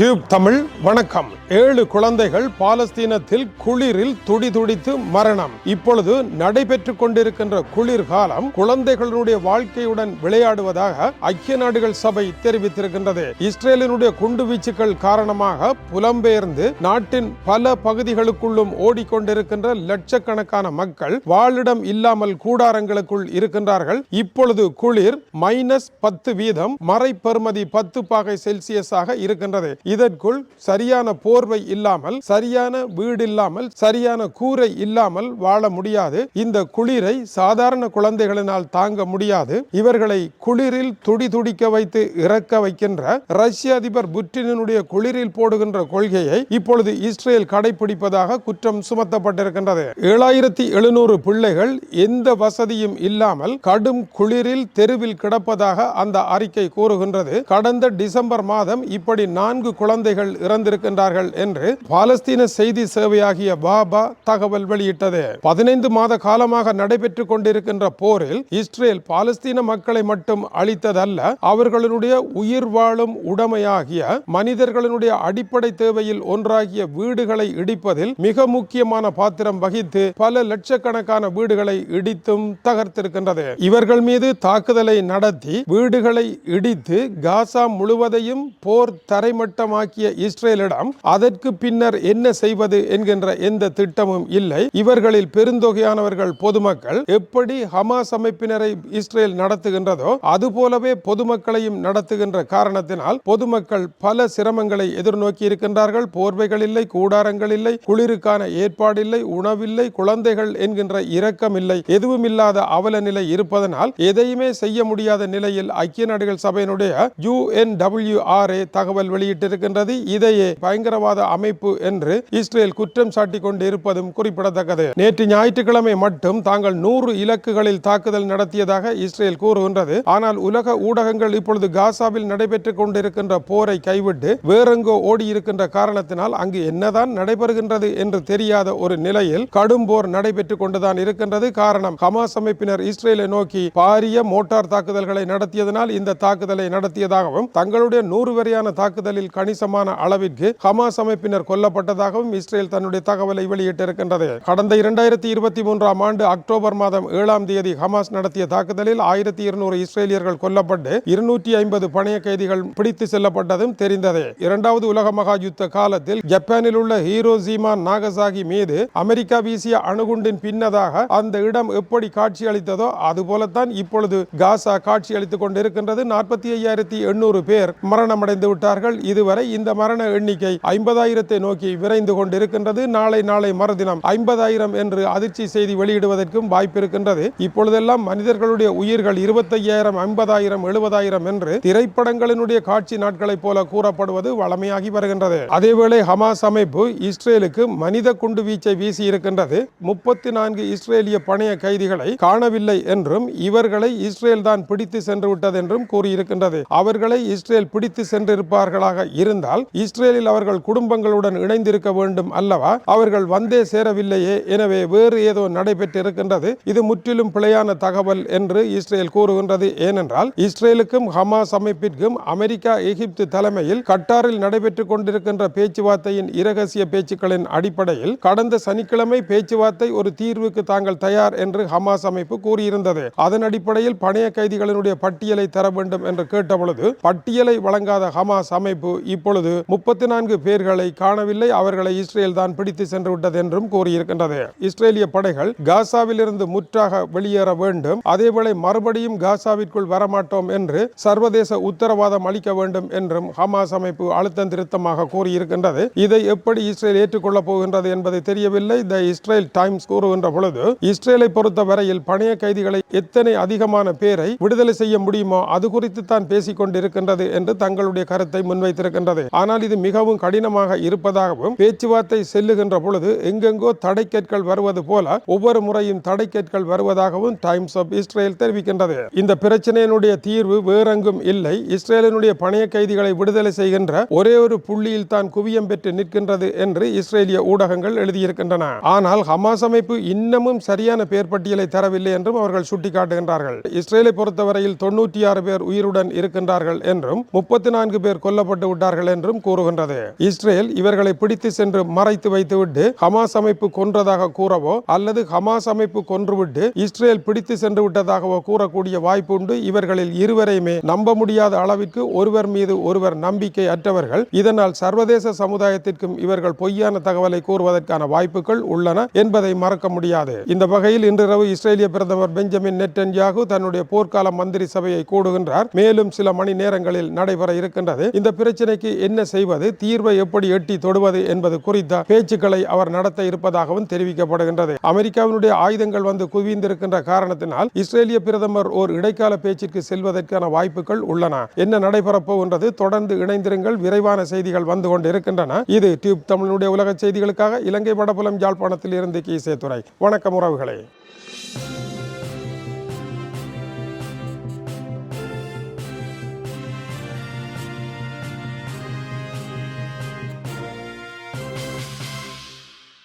Tube Tamil வணக்கம். ஏழு குழந்தைகள் பாலஸ்தீனத்தில் குளிரில் துடிதுடித்து மரணம். இப்பொழுது நடைபெற்றுக் கொண்டிருக்கின்ற குளிர் காலம் குழந்தைகளுடைய வாழ்க்கையுடன் விளையாடுவதாக ஐக்கிய நாடுகள் சபை தெரிவித்திருக்கின்றது. இஸ்ரேலினுடைய குண்டுவீச்சுக்கள் காரணமாக புலம்பெயர்ந்து நாட்டின் பல பகுதிகளுக்குள்ளும் ஓடிக்கொண்டிருக்கின்ற லட்சக்கணக்கான மக்கள் வாழிடம் இல்லாமல் கூடாரங்களுக்குள் இருக்கின்றார்கள். இப்பொழுது குளிர் மைனஸ் பத்து வீதம் மறை பத்து பாகை செல்சியஸாக இருக்கின்றது. இதற்குள் சரியான போர்வை இல்லாமல் சரியான வீடு இல்லாமல் சரியான கூரை இல்லாமல் வாழ முடியாது. இந்த குளிரை சாதாரண குழந்தைகளினால் தாங்க முடியாது. இவர்களை குளிரில் துடி துடிக்க வைத்து இறக்க வைக்கின்ற ரஷ்ய அதிபர் புட்டினுடைய குளிரில் போடுகின்ற கொள்கையை இப்பொழுது இஸ்ரேல் கடைபிடிப்பதாக குற்றம் சுமத்தப்பட்டிருக்கின்றது. ஏழாயிரத்தி எழுநூறு பிள்ளைகள் எந்த வசதியும் இல்லாமல் கடும் குளிரில் தெருவில் கிடப்பதாக அந்த அறிக்கை கூறுகின்றது. கடந்த டிசம்பர் மாதம் இப்படி நான்கு குழந்தைகள் இறந்திருக்கின்றார்கள் என்று பாலஸ்தீன செய்தி சேவையாகிய பாபா தகவல் வெளியிட்டது. பதினைந்து மாத காலமாக நடைபெற்றுக் கொண்டிருக்கின்ற போரில் இஸ்ரேல் பாலஸ்தீன மக்களை மட்டும் அளித்ததல்ல அவர்களுடைய உயிர் வாழும் உடமையாகிய மனிதர்களுடைய அடிப்படை தேவையில் ஒன்றாகிய வீடுகளை இடிப்பதில் மிக முக்கியமான பாத்திரம் வகித்து பல லட்சக்கணக்கான வீடுகளை இடித்தும் தகர்த்திருக்கின்றது. இவர்கள் மீது தாக்குதலை நடத்தி வீடுகளை இடித்து காசா முழுவதையும் போர் தரைமட்டமாக்கிய இஸ்ரேலிடம் அதற்கு பின்னர் என்ன செய்வது என்கின்ற எந்த திட்டமும் இல்லை. இவர்களில் பெருந்தொகையானவர்கள் பொதுமக்கள் எப்படி ஹமாஸ் அமைப்பினரை இஸ்ரேல் நடத்துகின்றதோ அதுபோலவே பொதுமக்களையும் நடத்துகின்ற காரணத்தினால் பொதுமக்கள் பல சிரமங்களை எதிர்நோக்கி இருக்கின்றார்கள். போர்வைகள் இல்லை கூடாரங்கள் இல்லை குளிருக்கான ஏற்பாடில்லை உணவில்லை குழந்தைகள் என்கின்ற இரக்கம் இல்லை. எதுவும் இல்லாத அவல நிலை இருப்பதனால் எதையுமே செய்ய முடியாத நிலையில் ஐக்கிய நாடுகள் சபையினுடைய ஏ தகவல் வெளியிட்டு வெளியிட்டிருக்கின்றது இதையே பயங்கரவாத அமைப்பு என்று இஸ்ரேல் குற்றம் சாட்டி கொண்டு இருப்பதும் குறிப்பிடத்தக்கது. நேற்று ஞாயிற்றுக்கிழமை மட்டும் தாங்கள் நூறு இலக்குகளில் தாக்குதல் நடத்தியதாக இஸ்ரேல் கூறுகின்றது. ஆனால் உலக ஊடகங்கள் இப்பொழுது காசாவில் நடைபெற்றுக் கொண்டிருக்கின்ற போரை கைவிட்டு வேறெங்கோ ஓடியிருக்கின்ற காரணத்தினால் அங்கு என்னதான் நடைபெறுகின்றது என்று தெரியாத ஒரு நிலையில் கடும் போர் நடைபெற்றுக் கொண்டுதான் இருக்கின்றது. காரணம் ஹமாஸ் அமைப்பினர் இஸ்ரேலை நோக்கி பாரிய மோட்டார் தாக்குதல்களை நடத்தியதனால் இந்த தாக்குதலை நடத்தியதாகவும் தங்களுடைய நூறு வரையான தாக்குதலில் கணிசமான அளவிற்கு ஹமாஸ் அமைப்பினர் கொல்லப்பட்டதாகவும் இஸ்ரேல் தன்னுடைய தகவலை வெளியிட்டிருக்கின்றது. கடந்த இரண்டாயிரத்தி இருபத்தி மூன்றாம் ஆண்டு அக்டோபர் மாதம் ஏழாம் தேதி ஹமாஸ் நடத்திய தாக்குதலில் ஆயிரத்தி இருநூறு இஸ்ரேலியர்கள் கொல்லப்பட்டு இருநூற்றி ஐம்பது பணைய கைதிகள் பிடித்து செல்லப்பட்டதும் தெரிந்தது. இரண்டாவது உலக மகா யுத்த காலத்தில் ஜப்பானில் உள்ள ஹீரோசீமா நாகசாகி மீது அமெரிக்கா வீசிய அணுகுண்டின் பின்னதாக அந்த இடம் எப்படி காட்சி அளித்ததோ அதுபோலத்தான் இப்பொழுது காசா காட்சி அளித்துக் கொண்டிருக்கின்றது. நாற்பத்தி ஐயாயிரத்தி எண்ணூறு பேர் மரணமடைந்து விட்டார்கள். இதுவரை வரை இந்த மரண எண்ணிக்கை ஐம்பதாயிரத்தை நோக்கி விரைந்து கொண்டிருக்கின்றது. நாளை நாளை மறுதினம் ஐம்பதாயிரம் என்று அதிர்ச்சி செய்தி வெளியிடுவதற்கும் வாய்ப்பு இருக்கின்றது இப்பொழுதெல்லாம் மனிதர்களுடைய உயிர்கள் இருபத்தையாயிரம் ஐம்பதாயிரம் எழுபதாயிரம் என்று திரைப்படங்களினுடைய காட்சி நாட்களைப் போல கூறப்படுவது வளமையாகி வருகின்றது. அதேவேளை ஹமாஸ் அமைப்பு இஸ்ரேலுக்கு மனித குண்டு வீச்சை வீசி இருக்கின்றது. முப்பத்தி நான்கு இஸ்ரேலிய பணைய கைதிகளை காணவில்லை என்றும் இவர்களை இஸ்ரேல் தான் பிடித்து சென்று விட்டது என்றும் கூறியிருக்கின்றது. அவர்களை இஸ்ரேல் பிடித்து சென்றிருப்பார்களாக இருந்தால் இஸ்ரேலில் அவர்கள் குடும்பங்களுடன் இணைந்திருக்க வேண்டும் அல்லவா? அவர்கள் வந்தே சேரவில்லையே. எனவே வேறு ஏதோ நடைபெற்றிருக்கின்றது. இது முற்றிலும் பிழையான தகவல் என்று இஸ்ரேல் கூறுகின்றது. ஏனென்றால் இஸ்ரேலுக்கும் ஹமாஸ் அமைப்பிற்கும் அமெரிக்கா எகிப்து தலைமையில் கட்டாரில் நடைபெற்றுக் கொண்டிருக்கின்ற பேச்சுவார்த்தையின் இரகசிய பேச்சுக்களின் அடிப்படையில் கடந்த சனிக்கிழமை பேச்சுவார்த்தை ஒரு தீர்வுக்கு தாங்கள் தயார் என்று ஹமாஸ் அமைப்பு கூறியிருந்தது. அதன் அடிப்படையில் பணைய கைதிகளினுடைய பட்டியலை தர வேண்டும் என்று கேட்டபொழுது பட்டியலை வழங்காத ஹமாஸ் அமைப்பு இப்பொழுது முப்பத்தி நான்கு பேர்களை காணவில்லை. அவர்களை இஸ்ரேல் தான் பிடித்து சென்று விட்டது என்றும் கூறியிருக்கின்றது. இஸ்ரேலிய படைகள் காசாவில் இருந்து முற்றாக வெளியேற வேண்டும். அதேவேளை மறுபடியும் காசாவிற்குள் வரமாட்டோம் என்று சர்வதேச உத்தரவாதம் அளிக்க வேண்டும் என்றும் ஹமாஸ் அமைப்பு அழுத்தம் திருத்தமாக கூறியிருக்கின்றது. இதை எப்படி இஸ்ரேல் ஏற்றுக்கொள்ளப் போகின்றது என்பது தெரியவில்லை. த இஸ்ரேல் டைம்ஸ் கூறுகின்ற பொழுது இஸ்ரேலை பொறுத்த வரையில் பணைய கைதிகளை எத்தனை அதிகமான பேரை விடுதலை செய்ய முடியுமோ அது குறித்து தான் பேசிக் கொண்டிருக்கின்றது என்று தங்களுடைய கருத்தை இருக்கின்றது. ஆனால் இது மிகவும் கடினமாக இருப்பதாகவும் பேச்சுவார்த்தை செல்லுகின்ற பொழுது எங்கெங்கோ தடைக்கற்கள் வருவது போல ஒவ்வொரு முறையும் தடைக்கற்கள் வருவதாகவும் டைம்ஸ் ஆஃப் இஸ்ரேல் தெரிவிக்கின்றது. இந்த பிரச்சனையினுடைய தீர்வு வேறெங்கும் இல்லை. இஸ்ரேலினுடைய பணைய கைதிகளை விடுதலை செய்கின்ற ஒரே ஒரு புள்ளியில் தான் குவியம் பெற்று நிற்கின்றது என்று இஸ்ரேலிய ஊடகங்கள் எழுதியிருக்கின்றன. ஆனால் ஹமாஸ் அமைப்பு இன்னமும் சரியான பேர் பட்டியலை தரவில்லை என்றும் அவர்கள் சுட்டிக்காட்டுகின்றார்கள். இஸ்ரேலை பொறுத்தவரையில் தொண்ணூற்றி ஆறு பேர் உயிருடன் இருக்கின்றார்கள் என்றும் முப்பத்தி நான்கு பேர் கொல்லப்பட்டு உள்ளார் என்றும் கூறுகின்றது. இஸ்ரேல் இவர்களை பிடித்து சென்று மறைத்து வைத்துவிட்டு ஹமாஸ் அமைப்பு கொன்றதாக கூறவோ அல்லது ஹமாஸ் அமைப்பு கொன்றுவிட்டு இஸ்ரேல் பிடித்து சென்று விட்டதாகவோ கூறக்கூடிய வாய்ப்பு உண்டு. இவர்களில் இருவரையுமே நம்ப முடியாத அளவிற்கு ஒருவர் மீது ஒருவர் நம்பிக்கை அற்றவர்கள். இதனால் சர்வதேச சமுதாயத்திற்கும் இவர்கள் பொய்யான தகவலை கூறுவதற்கான வாய்ப்புகள் உள்ளன என்பதை மறக்க முடியாது. இந்த வகையில் இன்றிரவு இஸ்ரேலிய பிரதமர் பெஞ்சமின் நெட்டன்யாகு தன்னுடைய போர்க்கால மந்திரி சபையை கூடுகின்றார். மேலும் சில மணி நேரங்களில் நடைபெற இருக்கின்றது. இந்த பிரச்சனை பிரச்சனைக்கு என்ன செய்வது? தீர்வை எப்படி எட்டி தொடுவது என்பது குறித்த பேச்சுக்களை அவர் நடத்த இருப்பதாகவும் தெரிவிக்கப்படுகின்றது. அமெரிக்காவினுடைய ஆயுதங்கள் வந்து குவிந்திருக்கின்ற காரணத்தினால் இஸ்ரேலிய பிரதமர் ஓர் இடைக்கால பேச்சுக்கு செல்வதற்கான வாய்ப்புகள் உள்ளன. என்ன நடைபெறப் போகின்றது? தொடர்ந்து இணைந்திருங்கள். விரைவான செய்திகள் வந்து கொண்டிருக்கின்றன. இது டியூப் தமிழனுடைய உலக செய்திகளுக்காக இலங்கை வடபுலம் யாழ்ப்பாணத்தில் இருந்து கீசே துறை வணக்கம் உறவுகளே.